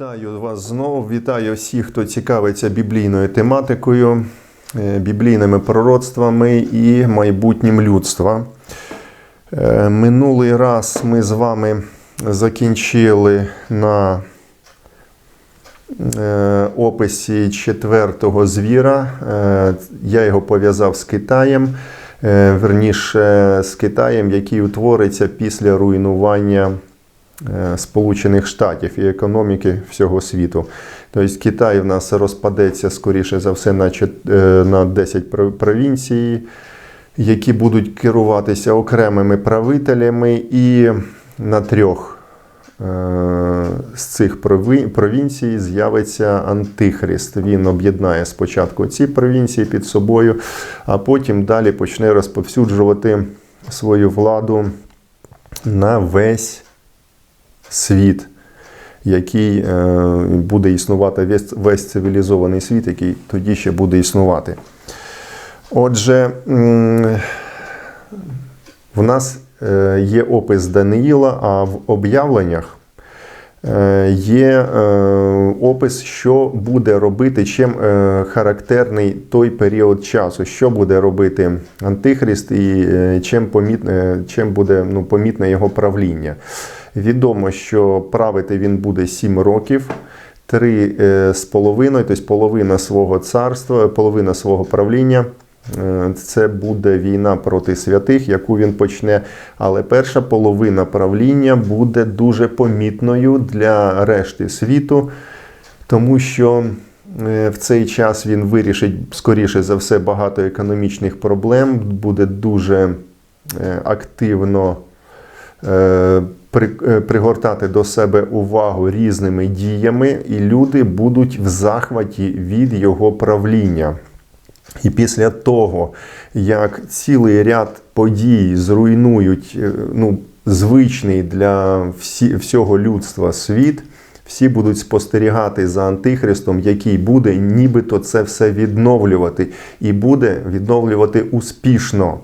Вітаю вас знову. Вітаю всіх, хто цікавиться біблійною тематикою, е, біблійними пророцтвами і майбутнім людства. Е, Минулий раз ми з вами закінчили на е, описі четвертого звіра. Я його пов'язав з Китаєм, верніше з Китаєм, який утвориться після руйнування Сполучених Штатів і економіки всього світу. Тобто Китай в нас розпадеться, скоріше за все, на чет- е, 10 провінцій, які будуть керуватися окремими правителями, і на трьох е, з цих провінцій з'явиться Антихрист. Він об'єднає спочатку ці провінції під собою, а потім далі почне розповсюджувати свою владу на весь світ, який е, буде існувати весь, весь цивілізований світ, який тоді ще буде існувати. Отже, в нас е, є опис Даниїла, а в об'явленнях е, є опис, що буде робити, чим характерний той період часу, що буде робити Антихрист і чим, помітне, чим буде ну, помітне його правління. Відомо, що правити він буде 7 років. Три е, з половиною, тобто половина свого царства, половина свого правління. Е, Це буде війна проти святих, яку він почне. Але перша половина правління буде дуже помітною для решти світу, тому що е, в цей час він вирішить, скоріше за все, багато економічних проблем, буде дуже активно пригортати до себе увагу різними діями, і люди будуть в захваті від його правління. І після того, як цілий ряд подій зруйнують е, ну, звичний для всі, всього людства світ, всі будуть спостерігати за Антихристом, який буде нібито це все відновлювати, і буде відновлювати успішно.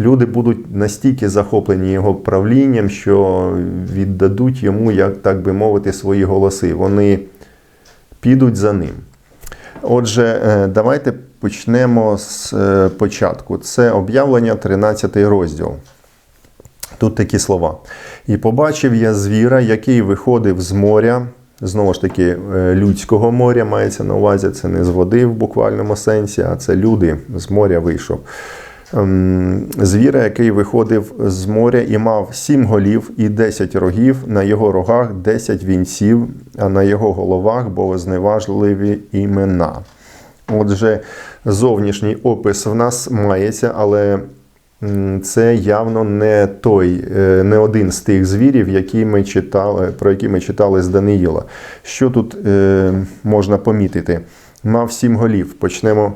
Люди будуть настільки захоплені його правлінням, що віддадуть йому, як так би мовити, свої голоси. Вони підуть за ним. Отже, е, давайте почнемо з е, початку. Це об'явлення, 13 розділ. Тут такі слова. І побачив я звіра, який виходив з моря. Знову ж таки, е, людського моря мається на увазі. Це не з води в буквальному сенсі, а це люди з моря вийшов. Ем, Звіра, який виходив з моря і мав сім голів і десять рогів, на його рогах десять вінців, а на його головах богозневажливі імена. Отже, зовнішній опис в нас мається, але це явно не той, е, не один з тих звірів, які ми читали, про які ми читали з Даниїла. Що тут е, можна помітити? Мав сім голів. Почнемо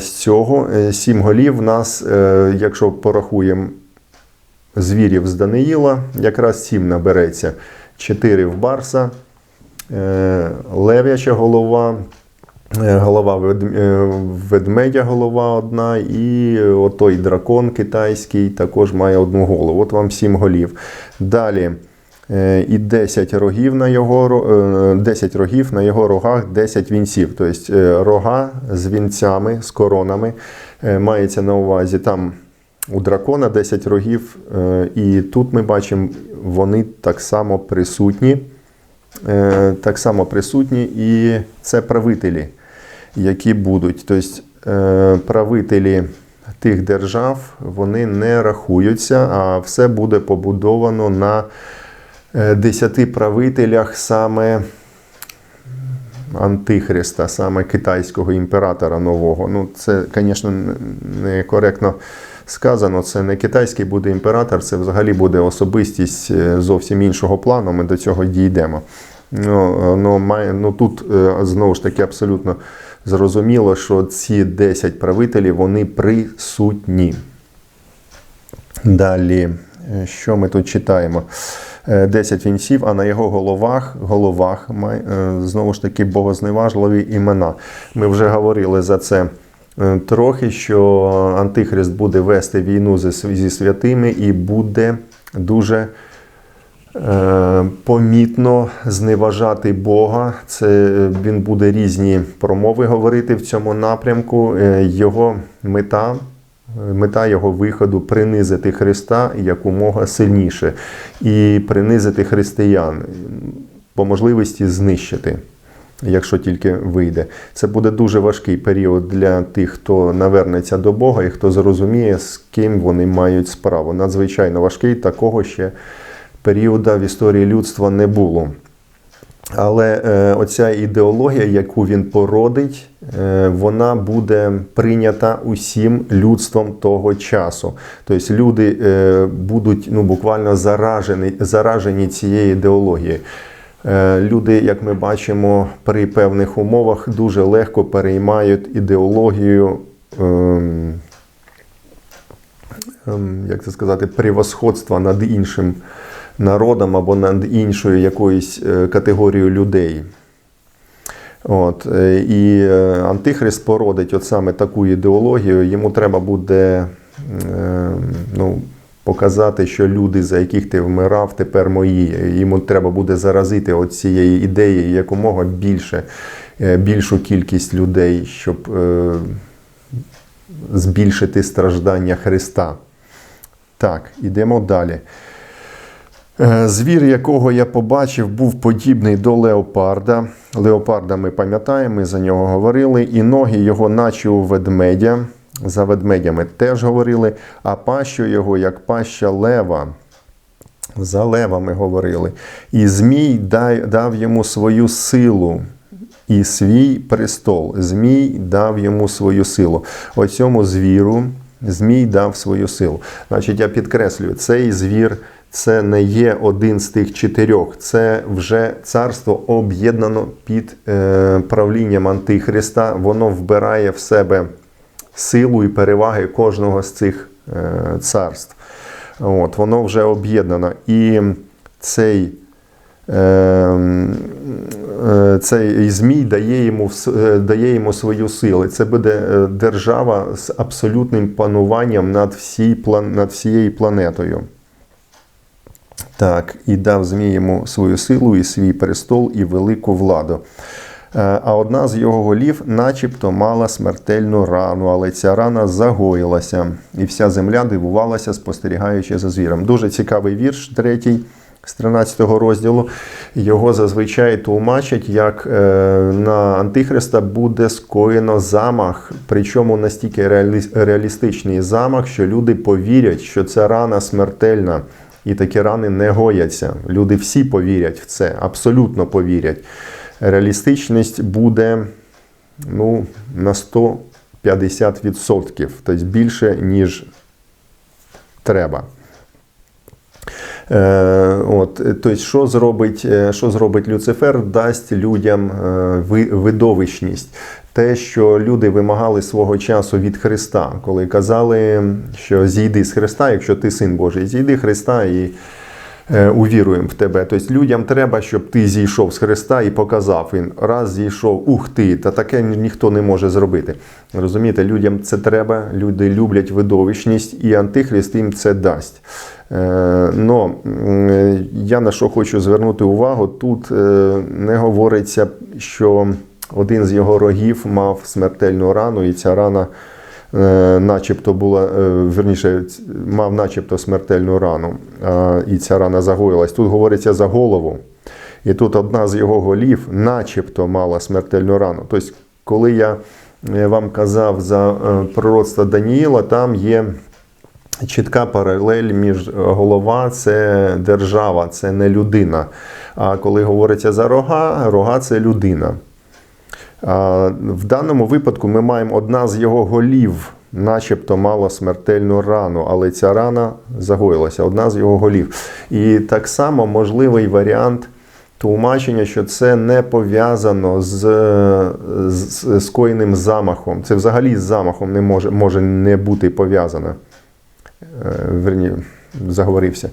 з цього. Е, Сім голів в нас, е, якщо порахуємо звірів з Даниїла, якраз сім набереться. Чотири в Барса, е, лев'яча голова, е, голова е, ведмедя голова одна, і отой дракон китайський також має одну голову. От вам сім голів. Далі. Е, І 10 рогів на його е, 10 рогів на його рогах, 10 вінців. Тобто е, рога з вінцями, з коронами е, мається на увазі там у дракона 10 рогів, е, і тут ми бачимо, вони так само присутні. Е, Так само присутні, і це правителі, які будуть. Тобто е, правителі тих держав вони не рахуються, а все буде побудовано на е, десяти правителях саме Антихриста, саме китайського імператора нового. Ну, це, звісно, некоректно сказано. Це не китайський буде імператор, це взагалі буде особистість е, зовсім іншого плану. Ми до цього дійдемо. Ну, ну, має, ну тут е, знову ж таки абсолютно зрозуміло, що ці 10 правителів вони присутні. Далі, е, що ми тут читаємо? Е, 10 вінців, а на його головах, головах е, знову ж таки богозневажливі імена. Ми вже говорили за це е, трохи, що Антихрист буде вести війну зі святими і буде дуже е, помітно зневажати Бога. Це е, він буде різні промови говорити в цьому напрямку. Е, Його мета. Мета його виходу принизити Христа якомога сильніше і принизити християн, по можливості знищити, якщо тільки вийде. Це буде дуже важкий період для тих, хто навернеться до Бога і хто зрозуміє, з ким вони мають справу. Надзвичайно важкий, такого ще періоду в історії людства не було. Але е, оця ідеологія, яку він породить, е, вона буде прийнята усім людством того часу. Тобто люди е, будуть ну, буквально заражені, заражені цією ідеологією. Е, люди, як ми бачимо, при певних умовах дуже легко переймають ідеологію. ем, як це сказати, превосходства над іншим народом або над іншою якоюсь е, категорією людей. От, е, і е, Антихрист породить от саме таку ідеологію. Йому треба буде ну, показати, що люди, за яких ти вмирав, тепер мої. Йому треба буде заразити от цієї ідеї якомога більше, більшу кількість людей, щоб збільшити страждання Христа. Так, ідемо далі. Е, Звір, якого я побачив, був подібний до леопарда. Леопарда ми пам'ятаємо, ми за нього говорили, і ноги його, наче у ведмедя. За ведмедями теж говорили, а пащу його, як паща лева. За левами говорили. І Змій дав йому свою силу і свій престол. Змій дав йому свою силу. Оцьому звіру Змій дав свою силу. Значить, я підкреслюю, цей звір це не є один з тих чотирьох. Це вже царство об'єднано під е, правлінням Антихриста. Воно вбирає в себе силу і переваги кожного з цих е, царств. От, воно вже об'єднано. І цей, е, е, цей змій дає йому, дає йому свою силу. Це буде держава з абсолютним пануванням над, всій, над всією планетою. Так, і дав змій йому свою силу, і свій престол, і велику владу. Е, А одна з його голів, начебто, мала смертельну рану, але ця рана загоїлася, і вся земля дивувалася, спостерігаючи за звіром. Дуже цікавий вірш, третій з 13 розділу. Його зазвичай тлумачать, як е, на Антихриста буде скоєно замах, причому настільки реалі- реалістичний замах, що люди повірять, що ця рана смертельна. І такі рани не гояться. Люди всі повірять в це, абсолютно повірять. Реалістичність буде ну, на 150%, тобто більше, ніж треба. Е, от, тобто, що зробить, е, що зробить Люцифер? Дасть людям е, видовищність. Те, що люди вимагали свого часу від Христа, коли казали, що зійди з Христа, якщо ти син Божий, зійди Христа і е, увіруємо в тебе. Тобто людям треба, щоб ти зійшов з Христа і показав. Він раз зійшов, ух ти, та таке ніхто не може зробити. Розумієте, людям це треба, люди люблять видовищність, і Антихрист їм це дасть. Е, Но я на що хочу звернути увагу, тут е, не говориться, що один з його рогів мав смертельну рану, і ця рана е, начебто була, е, верніше, мав начебто смертельну рану, і ця рана загоїлась. Тут говориться за голову. І тут одна з його голів, начебто, мала смертельну рану. Тобто, коли я е, вам казав за пророцтво Даніїла, там є чітка паралель між голова це держава, це не людина. А коли говориться за рога, рога це людина. В даному випадку ми маємо одна з його голів, начебто мала смертельну рану, але ця рана загоїлася, одна з його голів. І так само можливий варіант тлумачення, що це не пов'язано з, з скоєним замахом. Це взагалі з замахом не може, може не бути пов'язано. Е, Верні, заговорився.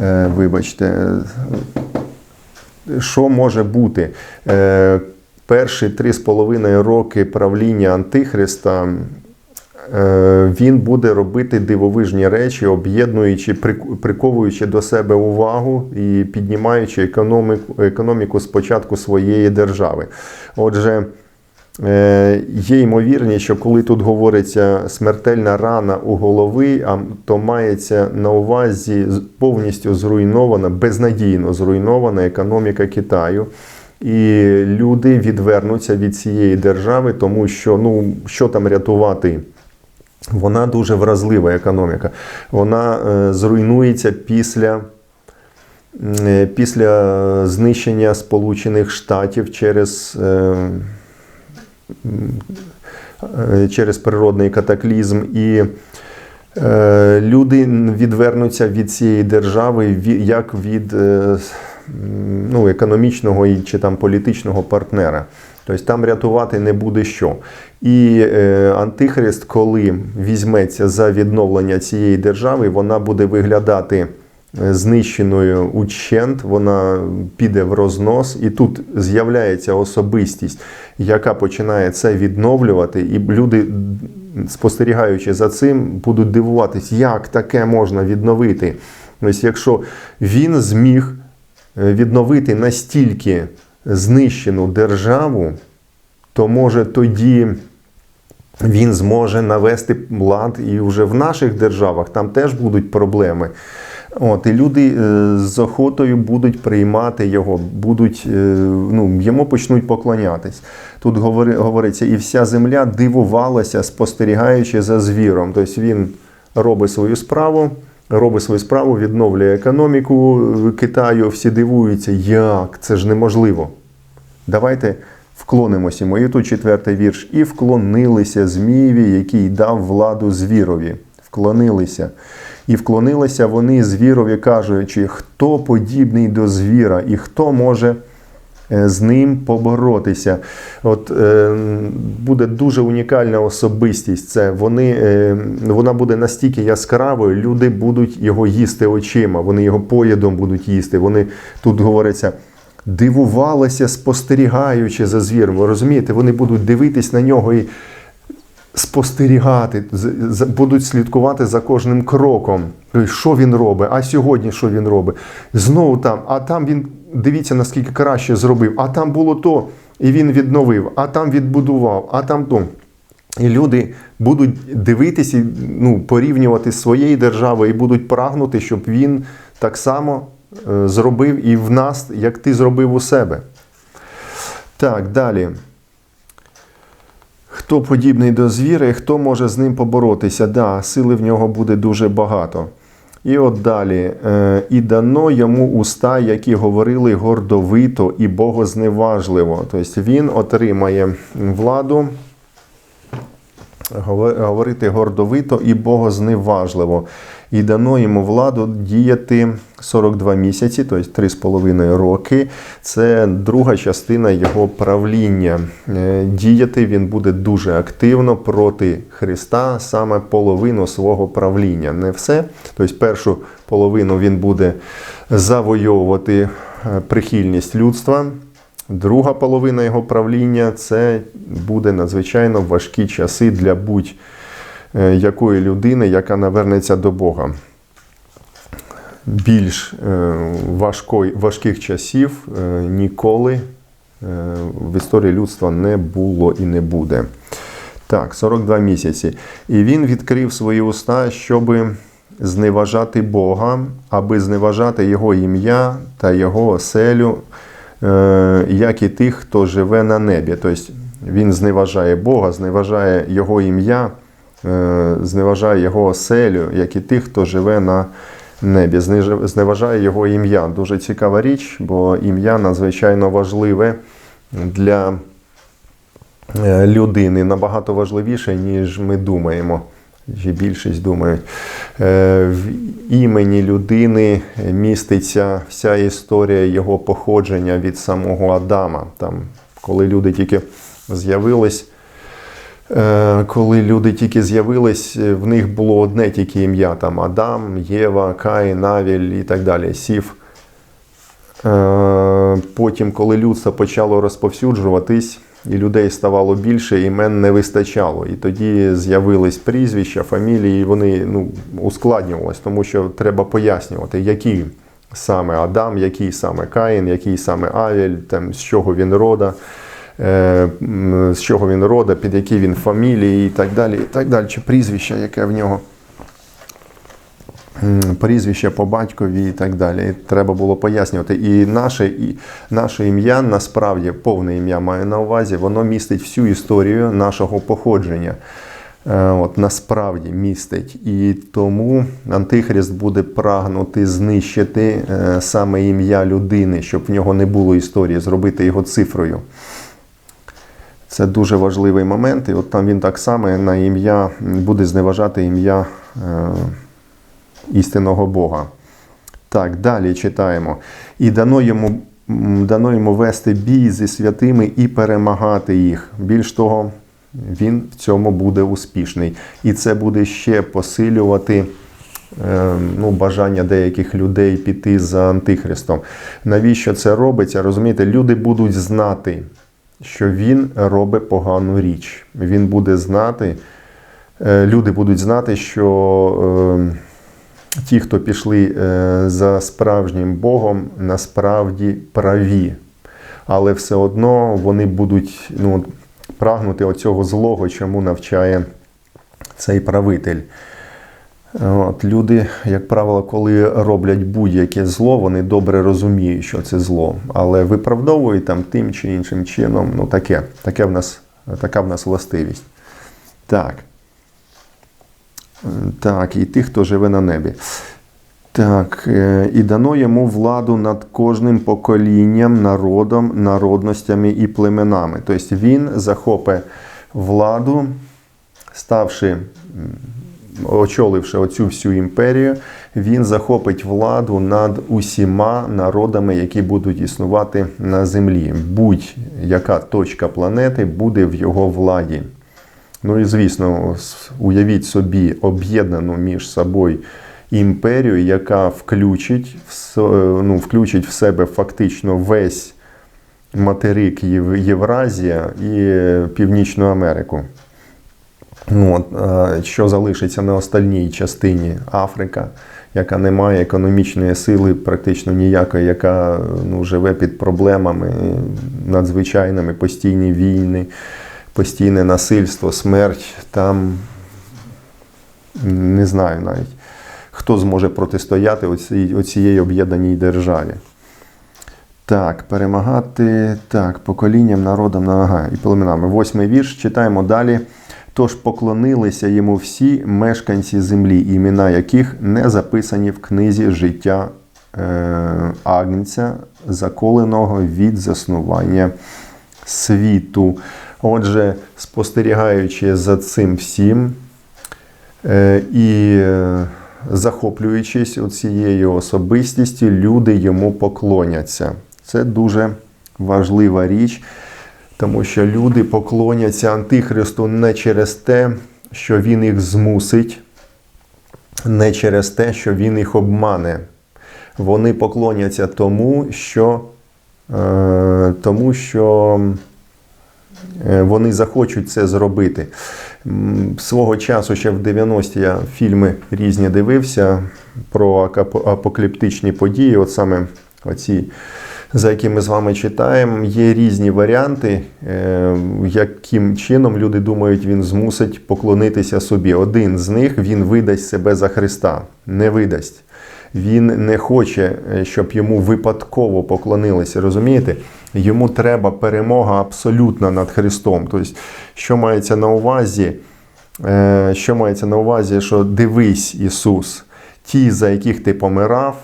Е, Вибачте. Що може бути? Перші три з половиною роки правління Антихриста е, він буде робити дивовижні речі, об'єднуючи, прик- приковуючи до себе увагу і піднімаючи економіку, економіку спочатку своєї держави. Отже, Е, Є ймовірність, що коли тут говориться смертельна рана у голови, а то мається на увазі повністю зруйнована, безнадійно зруйнована економіка Китаю. І люди відвернуться від цієї держави, тому що ну що там рятувати? Вона дуже вразлива економіка. Вона е, зруйнується після е, після знищення Сполучених Штатів через, е, е, через природний катаклізм. І е, люди відвернуться від цієї держави як від е, ну, економічного і- чи там політичного партнера. Тобто там рятувати не буде що. І е, Антихрист, коли візьметься за відновлення цієї держави, вона буде виглядати е, знищеною учент, вона піде в рознос, і тут з'являється особистість, яка починає це відновлювати, і люди, спостерігаючи за цим, будуть дивуватись, як таке можна відновити. Ось якщо він зміг відновити настільки знищену державу, то може тоді він зможе навести лад і вже в наших державах там теж будуть проблеми. От, і люди е, з охотою будуть приймати його, будуть, е, ну, йому почнуть поклонятись. Тут говори, говориться, і вся земля дивувалася, спостерігаючи за звіром. Тобто він робить свою справу, робить свою справу, відновлює економіку Китаю. Всі дивуються, як це ж неможливо. Давайте вклонимося. І тут четвертий вірш. І вклонилися Змієві, який дав владу звірові. Вклонилися. І вклонилися вони звірові, кажучи, хто подібний до звіра, і хто може з ним поборотися. От е, буде дуже унікальна особистість. Це вони, е, вона буде настільки яскравою, люди будуть його їсти очима, вони його поїдом будуть їсти. Вони тут говориться. Дивувалися, спостерігаючи за звіром. Ви розумієте, вони будуть дивитись на нього і спостерігати, будуть слідкувати за кожним кроком. Що він робить, а сьогодні що він робить? Знову там, а там він дивіться, наскільки краще зробив, а там було то, і він відновив, а там відбудував, а там то. І люди будуть дивитися, ну, порівнювати з своєю державою і будуть прагнути, щоб він так само е, зробив і в нас, як ти зробив у себе. Так, далі. Хто подібний до звіра і хто може з ним поборотися? Да, сили в нього буде дуже багато. І от далі. Е, І дано йому уста, які говорили гордовито і богозневажливо. Тобто він отримає владу говорити гордовито і богозневажливо. І дано йому владу діяти 42 місяці, тобто 3,5 роки. Це друга частина його правління. Е, Діяти він буде дуже активно проти Христа, саме половину свого правління. Не все. Тобто першу половину він буде завойовувати е, прихильність людства. Друга половина його правління це буде надзвичайно важкі часи для будь-якої людини, яка навернеться до Бога. Більш е, важких часів е, ніколи е, в історії людства не було і не буде. Так, 42 місяці. І він відкрив свої уста, щоби зневажати Бога, аби зневажати Його ім'я та Його оселю, як і тих, хто живе на небі. Тобто він зневажає Бога, зневажає Його ім'я, е, зневажає Його оселю, як і тих, хто живе на небі. Зневажає Його ім'я. Дуже цікава річ, бо ім'я надзвичайно важливе для е, людини набагато важливіше, ніж ми думаємо. Чи більшість думають. Е, В імені людини міститься вся історія його походження від самого Адама. Там, коли люди тільки з'явились, е, коли люди тільки з'явились, е, в них було одне тільки ім'я: там Адам, Єва, Каїн, Авіль і так далі. Сів. Е, Потім, коли людство почало розповсюджуватись, і людей ставало більше, імен не вистачало. І тоді з'явились прізвища, фамілії, і вони ну, ускладнювалися, тому що треба пояснювати, які саме Адам, який саме Каїн, який саме Авель, там, з чого він рода. е, З чого він рода, під які він фамілії і так далі, і так далі, чи прізвище, яке в нього прізвище по батькові і так далі. І треба було пояснювати. І наше, і наше ім'я насправді повне ім'я маю на увазі, воно містить всю історію нашого походження. Е, От насправді містить. І тому Антихрист буде прагнути знищити е, саме ім'я людини, щоб в нього не було історії, зробити його цифрою. Це дуже важливий момент. І от там він так само на ім'я буде зневажати ім'я е, істинного Бога. Так, далі читаємо. І дано йому, дано йому вести бій зі святими і перемагати їх. Більш того, він в цьому буде успішний. І це буде ще посилювати е, ну, бажання деяких людей піти за Антихристом. Навіщо це робиться? Розумієте, люди будуть знати, що він робить погану річ. Він буде знати, е, люди будуть знати, що. Ті, хто пішли е, за справжнім Богом, насправді праві. Але все одно вони будуть ну, прагнути оцього злого, чому навчає цей правитель. От, люди, як правило, коли роблять будь-яке зло, вони добре розуміють, що це зло. Але виправдовують там тим чи іншим чином. Ну, таке, таке в нас, така в нас властивість. Так. Так, і тих, хто живе на небі. Так, е, і дано йому владу над кожним поколінням, народом, народностями і племенами. Тобто він захопить владу, ставши, очоливши оцю всю імперію, він захопить владу над усіма народами, які будуть існувати на землі. Будь-яка точка планети буде в його владі. Ну і звісно, уявіть собі об'єднану між собою імперію, яка включить е, ну, включить в себе фактично весь материк Євразія і е, Північну Америку. Ну, от, е, що залишиться на остальній частині Африка, яка не має економічної сили, практично ніякої, яка ну, живе під проблемами надзвичайними, постійні війни, постійне насильство, смерть. Там не знаю навіть, хто зможе протистояти оцій, оцієї об'єднаній державі. Так, перемагати так, поколінням, народом, ага, і племенами. Восьмий вірш. Читаємо далі. Тож поклонилися йому всі мешканці землі, імена яких не записані в книзі життя е, Агнця, заколеного від заснування світу. Отже, спостерігаючи за цим всім е, і е, захоплюючись цією особистістю, люди йому поклоняться. Це дуже важлива річ, тому що люди поклоняться Антихристу не через те, що він їх змусить, не через те, що він їх обмане. Вони поклоняться тому, що, е, тому що вони захочуть це зробити. Свого часу, ще в 90-ті я фільми різні дивився про апокаліптичні події, от саме оці, за які ми з вами читаємо. Є різні варіанти, е, яким чином люди думають, він змусить поклонитися собі. Один з них він видасть себе за Христа, не видасть. Він не хоче, е, щоб йому випадково поклонилися. Розумієте? Йому треба перемога абсолютна над Христом. Тобто, що мається на увазі? Е, Що мається на увазі, що дивись, Ісус, ті, за яких ти помирав,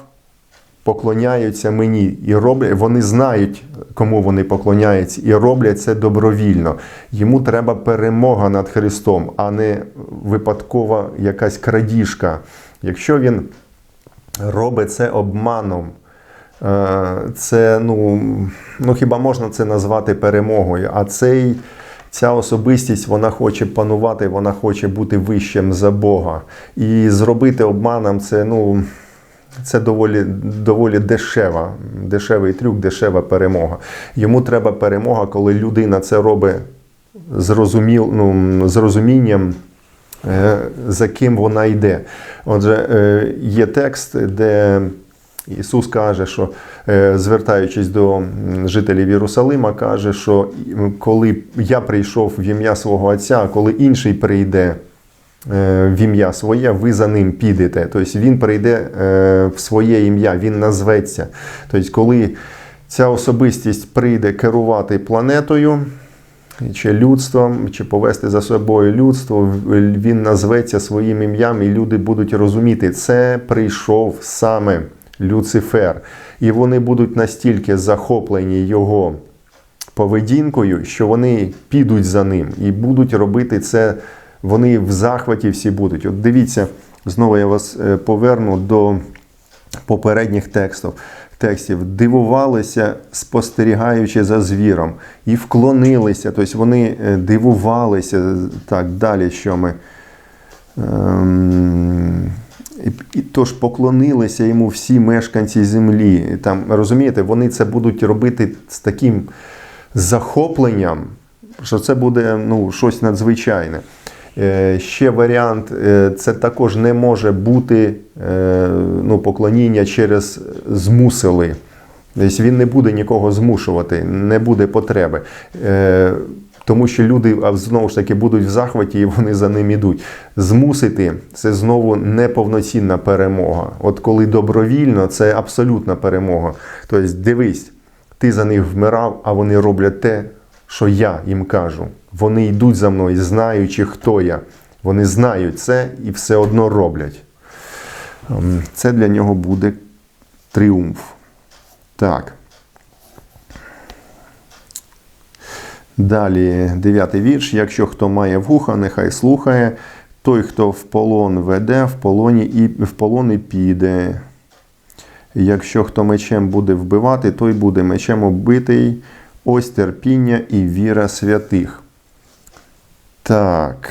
поклоняються мені і роблять, вони знають, кому вони поклоняються, і роблять це добровільно. Йому треба перемога над Христом, а не випадкова якась крадіжка. Якщо він робить це обманом, це ну, ну хіба можна це назвати перемогою? А цей. Ця особистість вона хоче панувати, вона хоче бути вищим за Бога. І зробити обманом це, ну, це доволі, доволі дешева, дешевий трюк, дешева перемога. Йому треба перемога, коли людина це робить зрозуміл, ну, з розумінням, е, за ким вона йде. Отже, е, є текст, де Ісус каже, що е, звертаючись до жителів Єрусалима, каже, що коли я прийшов в ім'я свого Отця, коли інший прийде е, в ім'я своє, ви за ним підете. Тобто він прийде е, в своє ім'я, він назветься. Тобто, коли ця особистість прийде керувати планетою, чи людством, чи повести за собою людство, він назветься своїм ім'ям, і люди будуть розуміти, це прийшов саме Люцифер. І вони будуть настільки захоплені його поведінкою, що вони підуть за ним і будуть робити це. Вони в захваті всі будуть. От дивіться, знову я вас е, поверну до попередніх текстів. Текстів дивувалися, спостерігаючи за звіром, і вклонилися. Тобто вони е, дивувалися так далі, що ми. Ем, і, тож поклонилися йому всі мешканці землі. І Там розумієте, вони це будуть робити з таким захопленням, що це буде ну, щось надзвичайне. Е, Ще варіант, е, це також не може бути е, ну, поклоніння через змусили. Тобто він не буде нікого змушувати, не буде потреби. Тому що люди знову ж таки будуть в захваті і вони за ним ідуть. Змусити це знову неповноцінна перемога. От коли добровільно, це абсолютна перемога. Тобто, дивись, ти за них вмирав, а вони роблять те, що я їм кажу. Вони йдуть за мною, знаючи, хто я. Вони знають це і все одно роблять. Ем, Це для нього буде тріумф. Так. Далі, дев'ятий вірш. Якщо хто має вуха, нехай слухає. Той, хто в полон веде, в полоні і в полон і піде. Якщо хто мечем буде вбивати, той буде мечем убитий. Ось терпіння і віра святих. Так.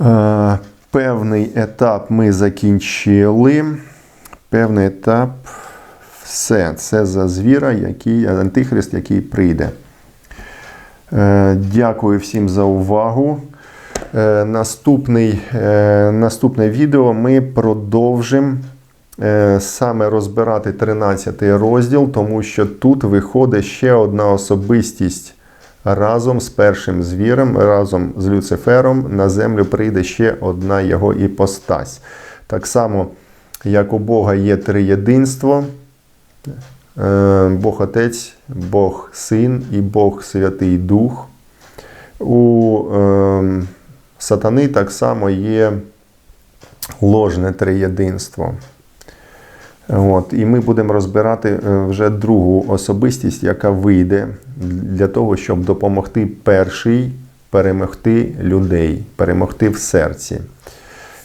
Е, Певний етап ми закінчили. Певний етап. Все. Це за звіра, який антихрист, який прийде. Е, Дякую всім за увагу. Е, Наступний, е, наступне відео ми продовжимо саме розбирати 13 розділ, тому що тут виходить ще одна особистість. Разом з першим звіром, разом з Люцифером на землю прийде ще одна його іпостась. Так само, як у Бога є триєдинство, Бог Отець, Бог Син і Бог Святий Дух. У е, сатани так само є ложне триєдинство. От, і ми будемо розбирати е, вже другу особистість, яка вийде для того, щоб допомогти першій перемогти людей, перемогти в серці.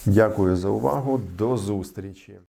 Дякую за увагу. До зустрічі!